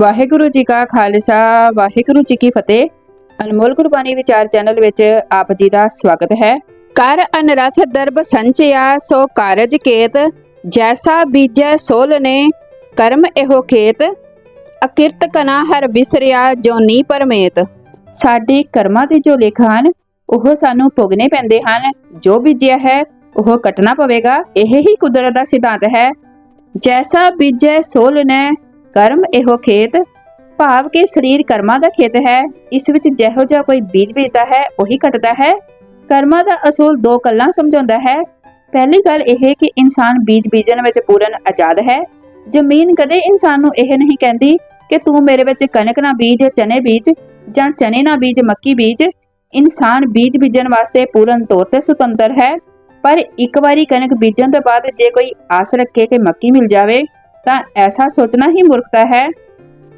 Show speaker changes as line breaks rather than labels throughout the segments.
ਵਾਹਿਗੁਰੂ ਜੀ ਕਾ ਖਾਲਸਾ, ਵਾਹਿਗੁਰੂ ਜੀ ਕੀ ਫਤਿਹ। ਅਨਮੋਲ ਗੁਰਬਾਣੀ ਵਿਚਾਰ ਚੈਨਲ ਵਿੱਚ ਆਪ ਜੀ ਦਾ ਸਵਾਗਤ ਹੈ। ਕਰ ਅਨਰਥ ਦਰਬ ਸੰਚਿਆ, ਸੋ ਕਾਰਜ ਕੇਤ, ਜੈਸਾ ਬੀਜੈ ਸੋਲ ਨੇ, ਕਰਮ ਇਹੋ ਖੇਤ। ਅਕਿਰਤ ਕਨਾ ਹਰ ਵਿਸਰਿਆ ਜੋ ਨੀ ਪਰਮੇਤ। ਸਾਡੇ ਕਰਮਾਂ ਦੇ ਜੋ ਲੇਖ ਹਨ, ਉਹ ਸਾਨੂੰ ਭੋਗਣੇ ਪੈਂਦੇ ਹਨ। ਜੋ ਬੀਜਿਆ ਹੈ, ਉਹ ਕੱਟਣਾ ਪਵੇਗਾ। ਇਹ ਹੀ ਕੁਦਰਤ ਦਾ ਸਿਧਾਂਤ ਹੈ। ਜੈਸਾ ਬੀਜੈ ਸੋਲ ਨੇ ਕਰਮ ਇਹੋ ਖੇਤ, ਭਾਵ ਕਿ ਸਰੀਰ ਕਰਮਾਂ ਦਾ ਖੇਤ ਹੈ। ਇਸ ਵਿੱਚ ਜਿਹੋ ਜਿਹਾ ਕੋਈ ਬੀਜ ਬੀਜਦਾ ਹੈ, ਉਹੀ ਕੱਟਦਾ ਹੈ। ਕਰਮਾਂ ਦਾ ਅਸੂਲ ਦੋ ਗੱਲਾਂ ਸਮਝਾਉਂਦਾ ਹੈ। ਪਹਿਲੀ ਗੱਲ ਇਹ ਕਿ ਇਨਸਾਨ ਬੀਜ ਬੀਜਣ ਵਿੱਚ ਪੂਰਨ ਆਜ਼ਾਦ ਹੈ। ਜ਼ਮੀਨ ਕਦੇ ਇਨਸਾਨ ਨੂੰ ਇਹ ਨਹੀਂ ਕਹਿੰਦੀ ਕਿ ਤੂੰ ਮੇਰੇ ਵਿੱਚ ਕਣਕ ਨਾ ਬੀਜ, ਚਨੇ ਬੀਜ ਜਾਂ ਚਨੇ ਨਾ ਬੀਜ, ਮੱਕੀ ਬੀਜ। ਇਨਸਾਨ ਬੀਜ ਬੀਜਣ ਵਾਸਤੇ ਪੂਰਨ ਤੌਰ ਤੇ ਸੁਤੰਤਰ ਹੈ। ਪਰ ਇੱਕ ਵਾਰੀ ਕਣਕ ਬੀਜਣ ਤੋਂ ਬਾਅਦ ਜੇ ਕੋਈ ਆਸ ਰੱਖੇ ਕਿ ਮੱਕੀ ਮਿਲ ਜਾਵੇ ਤਾਂ ਐਸਾ ਸੋਚਣਾ ਹੀ ਮੂਰਖਤਾ ਹੈ।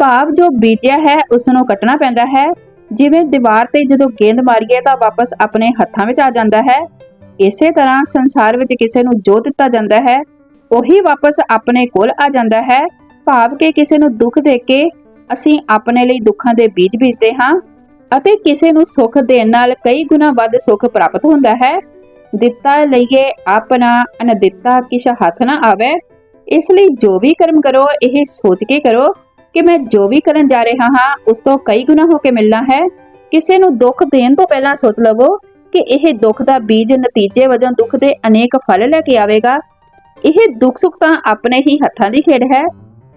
ਭਾਵ ਜੋ ਬੀਜਿਆ ਹੈ ਉਸ ਨੂੰ ਕੱਟਣਾ ਪੈਂਦਾ ਹੈ। ਜਿਵੇਂ ਦੀਵਾਰ ਤੇ ਜਦੋਂ ਗੇਂਦ ਮਾਰੀਏ ਤਾਂ ਵਾਪਸ ਆਪਣੇ ਹੱਥਾਂ ਵਿੱਚ ਆ ਜਾਂਦਾ ਹੈ। ਇਸੇ ਤਰ੍ਹਾਂ ਸੰਸਾਰ ਵਿੱਚ ਕਿਸੇ ਨੂੰ ਜੋ ਦਿੱਤਾ ਜਾਂਦਾ ਹੈ, ਉਹੀ ਵਾਪਸ ਆਪਣੇ ਕੋਲ ਆ ਜਾਂਦਾ ਹੈ। ਭਾਵ ਕਿ ਕਿਸੇ ਨੂੰ ਦੁੱਖ ਦੇ ਕੇ ਅਸੀਂ ਆਪਣੇ ਲਈ ਦੁੱਖਾਂ ਦੇ ਬੀਜ ਬੀਜਦੇ ਹਾਂ ਅਤੇ ਕਿਸੇ ਨੂੰ ਸੁੱਖ ਦੇਣ ਨਾਲ ਕਈ ਗੁਣਾ ਵੱਧ ਸੁੱਖ ਪ੍ਰਾਪਤ ਹੁੰਦਾ ਹੈ। ਦਿੱਤਾ ਲਈਏ ਆਪਣਾ ਅਨ ਦਿੱਤਾ ਕਿਛ ਹੱਥ ਨਾ ਆਵੇ। ਇਸ ਲਈ ਜੋ ਵੀ ਕਰਮ ਕਰੋ, ਇਹ ਸੋਚ ਕੇ ਕਰੋ ਕਿ ਮੈਂ ਜੋ ਵੀ ਕਰਨ ਜਾ ਰਿਹਾ ਹਾਂ, ਉਸ ਤੋਂ ਕਈ ਗੁਣਾ ਹੋ ਕੇ ਮਿਲਣਾ ਹੈ। ਕਿਸੇ ਨੂੰ ਦੁੱਖ ਦੇਣ ਤੋਂ ਪਹਿਲਾਂ ਸੋਚ ਲਵੋ ਕਿ ਇਹ ਦੁੱਖ ਦਾ ਬੀਜ ਨਤੀਜੇ ਵਜੋਂ ਦੁੱਖ ਦੇ ਅਨੇਕ ਫਲ ਲੈ ਕੇ ਆਵੇਗਾ। ਇਹ ਦੁੱਖ ਸੁੱਖ ਤਾਂ ਆਪਣੇ ਹੀ ਹੱਥਾਂ ਦੀ ਖੇਡ ਹੈ।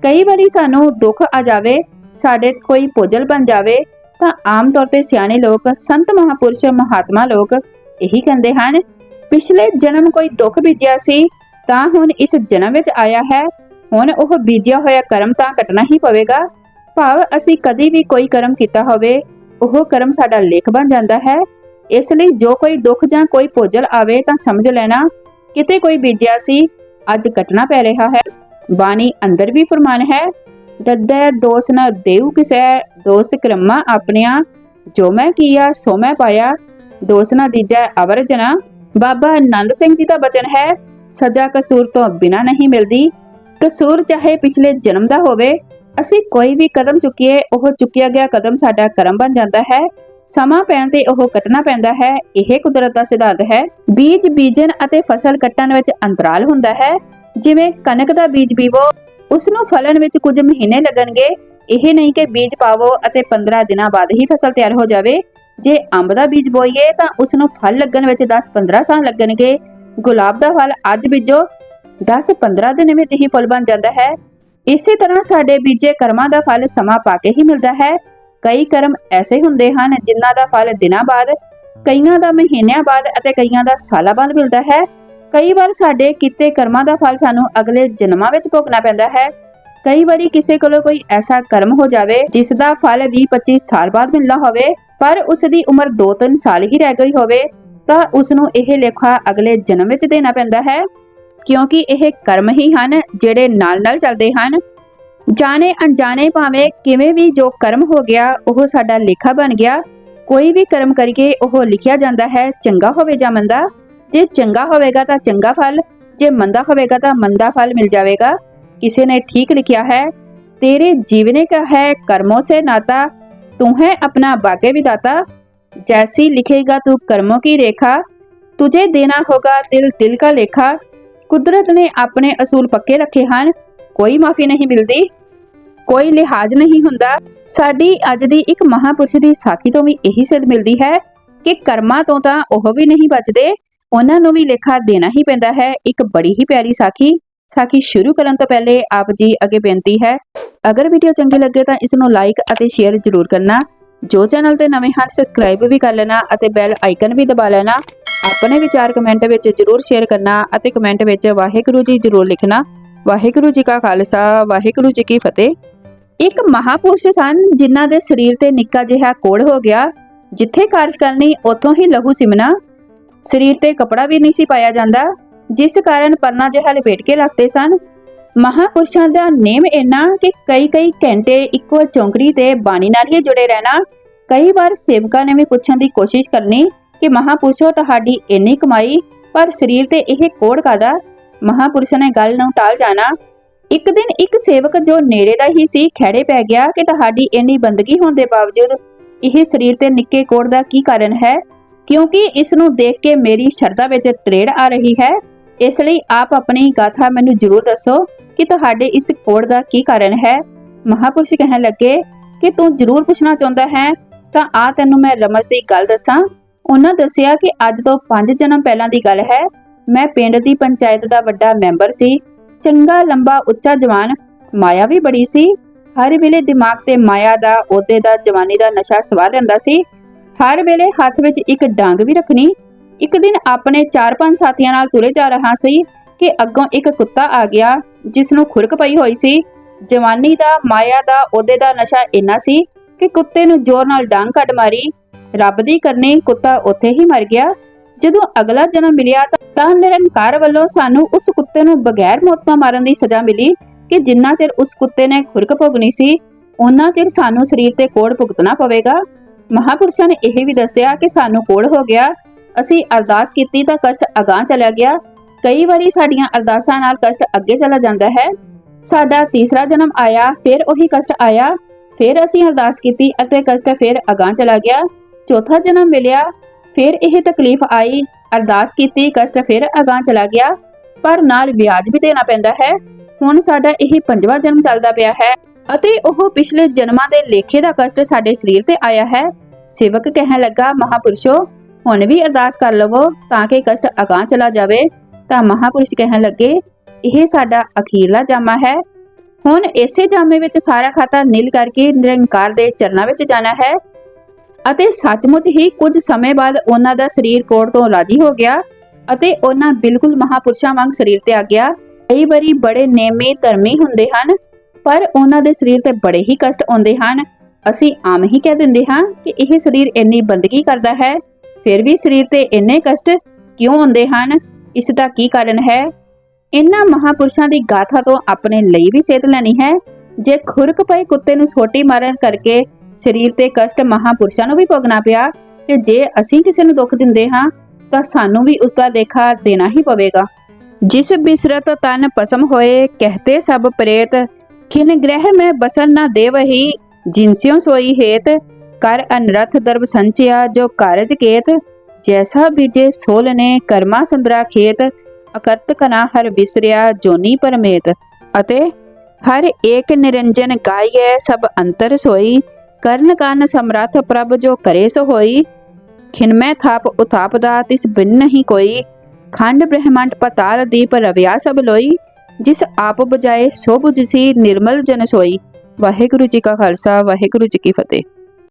ਕਈ ਵਾਰੀ ਸਾਨੂੰ ਦੁੱਖ ਆ ਜਾਵੇ, ਸਾਡੇ ਕੋਈ ਭੋਜਲ ਬਣ ਜਾਵੇ, ਤਾਂ ਆਮ ਤੌਰ ਤੇ ਸਿਆਣੇ ਲੋਕ, ਸੰਤ ਮਹਾਪੁਰਸ਼, ਮਹਾਤਮਾ ਲੋਕ ਇਹੀ ਕਹਿੰਦੇ ਹਨ, ਪਿਛਲੇ ਜਨਮ ਕੋਈ ਦੁੱਖ ਬੀਜਿਆ ਸੀ ਤਾਂ ਹੁਣ ਇਸ ਜਨਮ ਵਿੱਚ ਆਇਆ ਹੈ। ਹੁਣ ਉਹ ਬੀਜਿਆ ਹੋਇਆ ਕਰਮ ਤਾਂ ਕੱਟਣਾ ਹੀ ਪਵੇਗਾ। ਭਾਵ ਅਸੀਂ ਕਦੀ ਵੀ ਕੋਈ ਕਰਮ ਕੀਤਾ ਹੋਵੇ, ਉਹ ਕਰਮ ਸਾਡਾ ਲੇਖ ਬਣ ਜਾਂਦਾ ਹੈ। ਇਸ ਲਈ ਜੋ ਕੋਈ ਦੁੱਖ ਜਾਂ ਕੋਈ ਭੋਜਲ ਆਵੇ ਤਾਂ ਸਮਝ ਲੈਣਾ। ਕਿਤੇ ਕੋਈ ਬੀਜਿਆ ਸੀ, ਅੱਜ ਕੱਟਣਾ ਪੈ ਰਿਹਾ ਹੈ। ਬਾਣੀ ਅੰਦਰ ਵੀ ਫਰਮਾਨ ਹੈ ਦੱਦੈ ਦੋਸ ਨਾ ਦੇਉ ਕਿਸੈ, ਦੋਸ ਕਰਮਾ ਆਪਣਿਆ। ਜੋ ਮੈਂ ਕੀਆ, ਸੋ ਮੈਂ ਪਾਇਆ। ਦੋਸ ਨਾ ਦੀਜੈ ਅਵਰਜਨਾ ਬਾਬਾ ਆਨੰਦ ਸਿੰਘ ਜੀ ਦਾ ਬਚਨ ਹੈ ਸਜ਼ਾ ਕਸੂਰ ਤੋਂ ਬਿਨਾ ਨਹੀਂ ਮਿਲਦੀ। ਕਸੂਰ ਚਾਹੇ ਪਿਛਲੇ ਜਨਮ ਦਾ ਹੋਵੇ, ਅਸੀਂ ਕੋਈ ਵੀ ਕਦਮ ਚੁੱਕੀਏ, ਉਹ ਚੁੱਕਿਆ ਗਿਆ ਕਦਮ ਸਾਡਾ ਕਰਮ ਬਣ ਜਾਂਦਾ ਹੈ। ਸਮਾਂ ਪੈਣ ਤੇ ਉਹ ਕੱਟਣਾ ਪੈਂਦਾ ਹੈ। ਇਹ ਕੁਦਰਤ ਦਾ ਸਿਧਾਂਤ ਹੈ। ਬੀਜ ਬੀਜਣ ਅਤੇ ਫਸਲ ਕੱਟਣ ਵਿੱਚ ਅੰਤਰਾਲ ਹੁੰਦਾ ਹੈ। ਜਿਵੇਂ ਕਣਕ ਦਾ ਬੀਜ ਬੀਵੋ ਉਸ ਨੂੰ ਫਲਣ ਵਿੱਚ ਕੁਝ ਮਹੀਨੇ ਲੱਗਣਗੇ। ਇਹ ਨਹੀਂ ਕਿ ਬੀਜ ਪਾਵੋ ਅਤੇ 15 ਦਿਨਾਂ ਬਾਅਦ ਹੀ ਫਸਲ ਤਿਆਰ ਹੋ ਜਾਵੇ। ਜੇ ਅੰਬ ਦਾ ਬੀਜ ਬੋਈਏ ਤਾਂ ਉਸ ਨੂੰ ਫਲ ਲੱਗਣ ਵਿੱਚ 10-15 ਸਾਲ ਲੱਗਣਗੇ। ਗੁਲਾਬ ਦਾ ਫਲ ਅੱਜ ਬੀਜੋ। 10-15 ਦਿਨ ਵਿੱਚ ਹੀ ਫੁੱਲ ਬਣ ਜਾਂਦਾ ਹੈ। ਇਸੇ ਤਰ੍ਹਾਂ ਸਾਡੇ ਬੀਜੇ ਕਰਮਾਂ ਦਾ ਫਲ ਸਮਾਂ ਪਾ ਕੇ ਹੀ ਮਿਲਦਾ ਹੈ। ਕਈ ਕਰਮ ਐਸੇ ਹੁੰਦੇ ਹਨ ਜਿਨ੍ਹਾਂ ਦਾ ਫਲ ਦਿਨਾਂ ਬਾਅਦ, ਕਈਆਂ ਦਾ ਮਹੀਨਿਆਂ ਬਾਅਦ ਅਤੇ ਕਈਆਂ ਦਾ ਸਾਲਾਂ ਬਾਅਦ ਮਿਲਦਾ ਹੈ। ਕਈ ਵਾਰ ਸਾਡੇ ਕੀਤੇ ਕਰਮਾਂ ਦਾ ਫਲ ਸਾਨੂੰ ਅਗਲੇ ਜਨਮਾਂ ਵਿੱਚ ਭੋਗਣਾ ਪੈਂਦਾ ਹੈ। ਕਈ ਵਾਰੀ ਕਿਸੇ ਕੋਲੋਂ ਕੋਈ ਐਸਾ ਕਰਮ ਹੋ ਜਾਵੇ ਜਿਸ ਦਾ ਫਲ 20-25 ਸਾਲ ਬਾਅਦ ਮਿਲਣਾ ਹੋਵੇ, ਪਰ ਉਸ ਦੀ ਉਮਰ 2-3 ਸਾਲ ਹੀ ਰਹਿ ਗਈ ਹੋਵੇ। ਤਾਂ ਉਸ ਨੂੰ ਇਹ ਲੇਖਾ ਅਗਲੇ ਜਨਮ ਵਿੱਚ ਦੇਣਾ ਪੈਂਦਾ ਹੈ, ਕਿਉਂਕਿ ਇਹ ਕਰਮ ਹੀ ਹਨ ਜਿਹੜੇ ਨਾਲ-ਨਾਲ ਚੱਲਦੇ ਹਨ। ਜਾਣੇ ਅਣਜਾਣੇ ਭਾਵੇਂ ਕਿਵੇਂ ਵੀ ਜੋ ਕਰਮ ਹੋ ਗਿਆ, ਉਹ ਸਾਡਾ ਲੇਖਾ ਬਣ ਗਿਆ। ਕੋਈ ਵੀ ਕਰਮ ਕਰਕੇ ਉਹ ਲਿਖਿਆ ਜਾਂਦਾ ਹੈ, ਚੰਗਾ ਹੋਵੇ ਜਾਂ ਮੰਦਾ। ਜੇ ਚੰਗਾ ਹੋਵੇਗਾ ਤਾਂ ਚੰਗਾ ਫਲ, ਜੇ ਮੰਦਾ ਹੋਵੇਗਾ ਤਾਂ ਮੰਦਾ ਫਲ ਮਿਲ ਜਾਵੇਗਾ। ਕਿਸੇ ਨੇ ਠੀਕ ਲਿਖਿਆ ਹੈ, ਤੇਰੇ ਜੀਵਨੇ ਕਾ ਹੈ ਕਰਮੋਂ ਸੇ ਨਾਤਾ, ਤੂੰ ਹੈ ਆਪਣਾ ਬਾਗੇ ਵਿਦਾਤਾ। जैसी लिखेगा तू कर्मों की रेखा तुझे देना होगा दिल दिल का लेखा ਕੁਦਰਤ ਨੇ ਆਪਣੇ ਅਸੂਲ ਪੱਕੇ ਰੱਖੇ ਹਨ ਕੋਈ ਮਾਫੀ ਨਹੀਂ ਮਿਲਦੀ ਕੋਈ ਲਿਹਾਜ਼ ਨਹੀਂ ਹੁੰਦਾ ਸਾਡੀ ਅੱਜ ਦੀ ਇੱਕ ਮਹਾਪੁਰਸ਼ ਦੀ ਸਾਖੀ ਤੋਂ ਵੀ ਇਹੀ ਸਿੱਧ ਮਿਲਦੀ ਹੈ ਕਿ ਕਰਮਾਂ ਤੋਂ ਤਾਂ ਉਹ ਵੀ ਨਹੀਂ ਬਚਦੇ ਉਹਨਾਂ ਨੂੰ ਵੀ ਲੇਖਾ ਦੇਣਾ ਹੀ ਪੈਂਦਾ ਹੈ ਇੱਕ ਬੜੀ ਹੀ ਪਿਆਰੀ ਸਾਖੀ ਸਾਖੀ ਸ਼ੁਰੂ ਕਰਨ ਤੋਂ ਪਹਿਲੇ ਆਪ ਜੀ ਅੱਗੇ ਬੇਨਤੀ ਹੈ ਅਗਰ ਵੀਡੀਓ ਚੰਗੀ ਲੱਗੇ ਤਾਂ ਇਸ ਨੂੰ ਲਾਈਕ ਅਤੇ ਸ਼ੇਅਰ ਜ਼ਰੂਰ ਕਰਨਾ ਜੋ ਚੈਨਲ ਤੇ ਨਵੇਂ ਹਨ ਸਬਸਕ੍ਰਾਈਬ ਵੀ ਕਰ ਲੈਣਾ ਅਤੇ ਬੈਲ ਆਈਕਨ ਵੀ ਦਬਾ ਲੈਣਾ। ਆਪਣੇ ਵਿਚਾਰ ਕਮੈਂਟ ਵਿੱਚ ਜ਼ਰੂਰ ਸ਼ੇਅਰ ਕਰਨਾ ਅਤੇ ਕਮੈਂਟ ਵਿੱਚ ਵਾਹਿਗੁਰੂ ਜੀ ਜ਼ਰੂਰ ਲਿਖਣਾ। ਵਾਹਿਗੁਰੂ ਜੀ ਕਾ ਖਾਲਸਾ, ਵਾਹਿਗੁਰੂ ਜੀ ਕੀ ਫਤਿਹ। ਇੱਕ ਮਹਾਪੁਰਸ਼ ਸਨ ਜਿਨ੍ਹਾਂ ਦੇ ਸਰੀਰ ਤੇ ਨਿੱਕਾ ਜਿਹਾ ਕੋੜ ਹੋ ਗਿਆ, ਜਿੱਥੇ ਕਾਰਜ ਕਰਨੀ ਉੱਥੋਂ ਹੀ ਲਹੂ ਸਿਮਣਾ। ਸਰੀਰ ਤੇ ਕਪੜਾ ਵੀ ਨਹੀਂ ਸੀ ਪਾਇਆ ਜਾਂਦਾ, ਜਿਸ ਕਾਰਨ ਪਰਨਾ ਜਿਹਾ ਲਪੇਟ ਕੇ ਰੱਖਦੇ ਸਨ। ਮਹਾਪੁਰਸ਼ਾਂ ਦਾ ਨੇਮ ਇੰਨਾ ਕਿ ਕਈ ਕਈ ਘੰਟੇ ਇੱਕੋ ਚੌਂਕੜੀ ਤੇ ਬਾਣੀ ਨਾਲ ਹੀ ਜੁੜੇ ਰਹਿਣਾ। ਕਈ ਵਾਰ ਸੇਵਕਾਂ ਨੇ ਵੀ ਪੁੱਛਣ ਦੀ ਕੋਸ਼ਿਸ਼ ਕਰਨੀ ਕਿ ਮਹਾਪੁਰਸ਼ੋ, ਤੁਹਾਡੀ ਇੰਨੀ ਕਮਾਈ, ਪਰ ਸਰੀਰ ਤੇ ਇਹ ਕੋੜ ਕਾਦਾ ਮਹਾਪੁਰਸ਼ ਨੇ ਗੱਲ ਨੂੰ ਟਾਲ ਜਾਣਾ। ਇੱਕ ਦਿਨ ਇੱਕ ਸੇਵਕ ਜੋ ਨੇੜੇ ਦਾ ਹੀ ਸੀ ਖੜੇ ਪੈ ਗਿਆ ਕਿ ਤੁਹਾਡੀ ਇੰਨੀ ਬੰਦਗੀ ਹੋਣ ਦੇ ਬਾਵਜੂਦ ਇਹ ਸਰੀਰ ਤੇ ਨਿੱਕੇ ਕੋੜ ਦਾ ਕੀ ਕਾਰਨ ਹੈ? ਕਿਉਂਕਿ ਇਸ ਨੂੰ ਦੇਖ ਕੇ ਮੇਰੀ ਸ਼ਰਧਾ ਵਿੱਚ ਤਰੇੜ ਆ ਰਹੀ ਹੈ। ਇਸ ਲਈ ਆਪ ਆਪਣੀ ਗਾਥਾ ਮੈਨੂੰ ਜ਼ਰੂਰ ਦੱਸੋ। ਕਿ ਤੁਹਾਡੇ ਇਸ ਕੋੜ ਦਾ ਕੀ ਕਾਰਨ ਹੈ? ਮਹਾਪੁਰਸ਼ ਕਹਿਣ ਲੱਗੇ ਕਿ ਤੂੰ ਜ਼ਰੂਰ ਪੁੱਛਣਾ ਚਾਹੁੰਦਾ ਹੈ, ਤਾਂ ਆ ਤੈਨੂੰ ਮੈਂ ਰਮਜ਼ ਦੀ ਗੱਲ ਦੱਸਾਂ। ਉਹਨਾਂ ਦੱਸਿਆ ਕਿ ਅੱਜ ਤੋਂ 5 ਜਨਮ ਪਹਿਲਾਂ ਦੀ ਗੱਲ ਹੈ। ਮੈਂ ਪਿੰਡ ਦੀ ਪੰਚਾਇਤ ਦਾ ਵੱਡਾ ਮੈਂਬਰ ਸੀ। ਚੰਗਾ, ਲੰਬਾ, ਉੱਚਾ ਜਵਾਨ, ਮਾਇਆ ਵੀ ਬੜੀ ਸੀ। ਹਰ ਵੇਲੇ ਦਿਮਾਗ ਤੇ ਮਾਇਆ ਦਾ, ਉਹਦੇ ਦਾ, ਜਵਾਨੀ ਦਾ ਨਸ਼ਾ ਸਵਾਰ ਰਹਿੰਦਾ ਸੀ। ਹਰ ਵੇਲੇ ਹੱਥ ਵਿੱਚ ਇੱਕ ਡਾਂਗ ਵੀ ਰੱਖਣੀ। ਇੱਕ ਦਿਨ ਆਪਣੇ 4-5 ਸਾਥੀਆਂ ਨਾਲ ਤੁਰੇ ਜਾ ਰਹਾ ਸੀ ਕਿ ਅੱਗੋਂ ਇੱਕ ਕੁੱਤਾ ਆ ਗਿਆ। ਜਿਸ ਨੂੰ ਖੁਰਕ ਪਈ ਹੋਈ ਸੀ। ਜਵਾਨੀ ਦਾ, ਮਾਇਆ ਦਾ, ਉਹਦੇ ਦਾ ਨਸ਼ਾ ਇੰਨਾ ਸੀ ਕਿ ਕੁੱਤੇ ਨੂੰ ਜ਼ੋਰ ਨਾਲ ਡਾਂਗ ਕੱਢ ਮਾਰੀ। ਰੱਬ ਦੀ ਕਰਨੀ, ਕੁੱਤਾ ਉੱਥੇ ਹੀ ਮਰ ਗਿਆ। ਜਦੋਂ ਅਗਲਾ ਜਨਮ ਮਿਲਿਆ ਤਾਂ- ਨਿਰੰਕਾਰ ਵੱਲੋਂ ਸਾਨੂੰ ਉਸ ਕੁੱਤੇ ਨੂੰ ਬਗੈਰ ਮੌਤਾਂ ਮਾਰਨ ਦੀ ਸਜ਼ਾ ਮਿਲੀ ਕਿ ਜਿੰਨਾ ਚਿਰ ਉਸ ਕੁੱਤੇ ਨੇ ਖੁਰਕ ਭੋਗਣੀ ਸੀ ਉਹਨਾਂ ਚਿਰ ਸਾਨੂੰ ਸਰੀਰ ਤੇ ਕੋੜ ਭੁਗਤਣਾ ਪਵੇਗਾ। ਮਹਾਪੁਰਸ਼ਾਂ ਨੇ ਇਹ ਵੀ ਦੱਸਿਆ ਕਿ ਸਾਨੂੰ ਕੋੜ ਹੋ ਗਿਆ। ਅਸੀਂ ਅਰਦਾਸ ਕੀਤੀ ਤਾਂ ਕਸ਼ਟ ਅਗਾਂਹ ਚਲਾ ਗਿਆ। ਕਈ ਵਾਰੀ ਸਾਡੀਆਂ ਅਰਦਾਸਾਂ ਨਾਲ ਕਸ਼ਟ ਅੱਗੇ ਚਲਾ ਜਾਂਦਾ ਹੈ। ਸਾਡਾ ਤੀਸਰਾ ਜਨਮ ਆਇਆ, ਫਿਰ ਉਹੀ ਕਸ਼ਟ ਆਇਆ, ਫਿਰ ਅਸੀਂ ਅਰਦਾਸ ਕੀਤੀ ਅਤੇ ਕਸ਼ਟ ਫਿਰ ਅਗਾਂਹ ਚਲਾ ਗਿਆ। ਚੌਥਾ ਜਨਮ ਮਿਲਿਆ, ਫਿਰ ਇਹ ਤਕਲੀਫ ਆਈ, ਅਰਦਾਸ ਕੀਤੀ, ਕਸ਼ਟ ਫਿਰ ਅਗਾਂਹ ਚਲਾ ਗਿਆ। ਪਰ ਨਾਲ ਵਿਆਜ ਵੀ ਦੇਣਾ ਪੈਂਦਾ ਹੈ। ਹੁਣ ਸਾਡਾ ਇਹ ਪੰਜਵਾਂ ਜਨਮ ਚੱਲਦਾ ਪਿਆ ਹੈ ਅਤੇ ਉਹ ਪਿਛਲੇ ਜਨਮਾਂ ਦੇ ਲੇਖੇ ਦਾ ਕਸ਼ਟ ਸਾਡੇ ਸਰੀਰ ਤੇ ਆਇਆ ਹੈ। ਸੇਵਕ ਕਹਿਣ ਲੱਗਾ, ਮਹਾਪੁਰਸ਼ੋ, ਹੁਣ ਵੀ ਅਰਦਾਸ ਕਰ ਲਵੋ ਤਾਂ ਕਿ ਕਸ਼ਟ ਅਗਾਂਹ ਚਲਾ ਜਾਵੇ। ਤਾਂ ਮਹਾਪੁਰਸ਼ ਕਹਿਣ ਲੱਗੇ, ਇਹ ਸਾਡਾ ਅਖੀਰਲਾ ਜਾਮਾ ਹੈ। ਹੁਣ ਇਸੇ ਜਾਮੇ ਵਿੱਚ ਸਾਰਾ ਖਾਤਾ ਨੀਲ ਕਰਕੇ ਨਿਰੰਕਾਰ ਦੇ ਚਰਨਾਂ ਵਿੱਚ ਜਾਣਾ ਹੈ। ਅਤੇ ਸੱਚਮੁੱਚ ਹੀ ਕੁਝ ਸਮੇਂ ਬਾਅਦ ਉਹਨਾਂ ਦਾ ਸਰੀਰ ਕੋੜ ਤੋਂ ਰਾਜੀ ਹੋ ਗਿਆ ਅਤੇ ਉਹਨਾਂ ਬਿਲਕੁਲ ਮਹਾਪੁਰਸ਼ਾਂ ਵਾਂਗ ਸਰੀਰ ਤੇ ਆ ਗਿਆ। ਕਈ ਵਾਰੀ ਬੜੇ ਨੇਮੇ ਧਰਮੀ ਹੁੰਦੇ ਹਨ, ਪਰ ਉਹਨਾਂ ਦੇ ਸਰੀਰ ਤੇ ਬੜੇ ਹੀ ਕਸ਼ਟ ਆਉਂਦੇ ਹਨ। ਅਸੀਂ ਆਮ ਹੀ ਕਹਿ ਦਿੰਦੇ ਹਾਂ ਕਿ ਇਹ ਸਰੀਰ ਇੰਨੀ ਬੰਦਗੀ ਕਰਦਾ ਹੈ, ਫਿਰ ਵੀ ਸਰੀਰ ਤੇ ਇੰਨੇ ਕਸ਼ਟ ਕਿਉਂ ਆਉਂਦੇ ਹਨ? ਇਸ ਦਾ ਕੀ ਕਾਰਨ ਹੈ? ਇਹਨਾਂ ਮਹਾਪੁਰਸ਼ਾਂ ਦੀ ਗਾਥਾ ਤੋਂ ਆਪਣੇ ਲਈ ਵੀ ਸੇਧ ਲੈਣੀ ਹੈ। ਜੇ ਖੁਰਕ ਪਏ ਕੁੱਤੇ ਨੂੰ ਸੋਟੀ ਮਾਰਨ ਕਰਕੇ ਸਰੀਰ ਤੇ ਕਸ਼ਟ ਮਹਾਪੁਰਸ਼ਾਂ ਨੂੰ ਵੀ ਭੋਗਣਾ ਪਿਆ ਤੇ ਜੇ ਅਸੀਂ ਕਿਸੇ ਨੂੰ ਦੁੱਖ ਦਿੰਦੇ ਹਾਂ, ਤਾਂ ਸਾਨੂੰ ਵੀ ਉਸ ਦਾ ਦੇਖਾ ਦੇਣਾ ਹੀ ਪਵੇਗਾ। ਜਿਸ ਬਿਸਰਤ ਤਨ ਪਸਮ ਹੋਏ, ਕਹਤੇ ਸਭ ਪ੍ਰੇਤ, ਖਿਨ ਗ੍ਰਹਿ ਮੈਂ ਬਸਨ ਨਾ ਦੇਵਹੀ ਜਿਨਸਿਓ ਸੋਈ ਹੇਤ, ਕਰ ਅਨਰਥ ਦਰਬ ਸੰਚਿਆ ਜੋ ਕਾਰਜ ਕੇਤ ਜੈਸਾ ਬੀਜੇ ਸੋਲ ਨੇ ਕਰਮਾ ਸੰਦਰਾ ਖੇਤ ਅਕਰਤ ਕਨਾ ਹਰ ਵਿਸਰਿਆ ਜੋਨੀ ਪਰਮੇਤ ਅਤੇ ਹਰ ਏਕ ਨਿਰੰਜਨ ਗਾਇਐ ਸਭ ਅੰਤਰ ਸੋਈ ਕਰਨ ਕਾਨ ਸਮਰੱਥ ਪ੍ਰਭ ਜੋ ਕਰੇ ਸੋ ਹੋਈ ਖਿਨਮੈ ਥਾਪ ਉਥਾਪ ਦਾ ਤਿਸ ਬਿਨ ਨਹੀਂ ਕੋਈ ਖੰਡ ਬ੍ਰਹਮੰਡ ਪਤਾਲ ਦੀਪ ਰਵਿਆ ਸਭ ਲੋਈ ਜਿਸ ਆਪ ਬਜਾਏ ਸੋ ਬੁਝਸੀ ਨਿਰਮਲ ਜਨ ਸੋਈ ਵਾਹਿਗੁਰੂ ਜੀ ਕਾ ਖਾਲਸਾ ਵਾਹਿਗੁਰੂ ਜੀ ਕੀ ਫਤਿਹ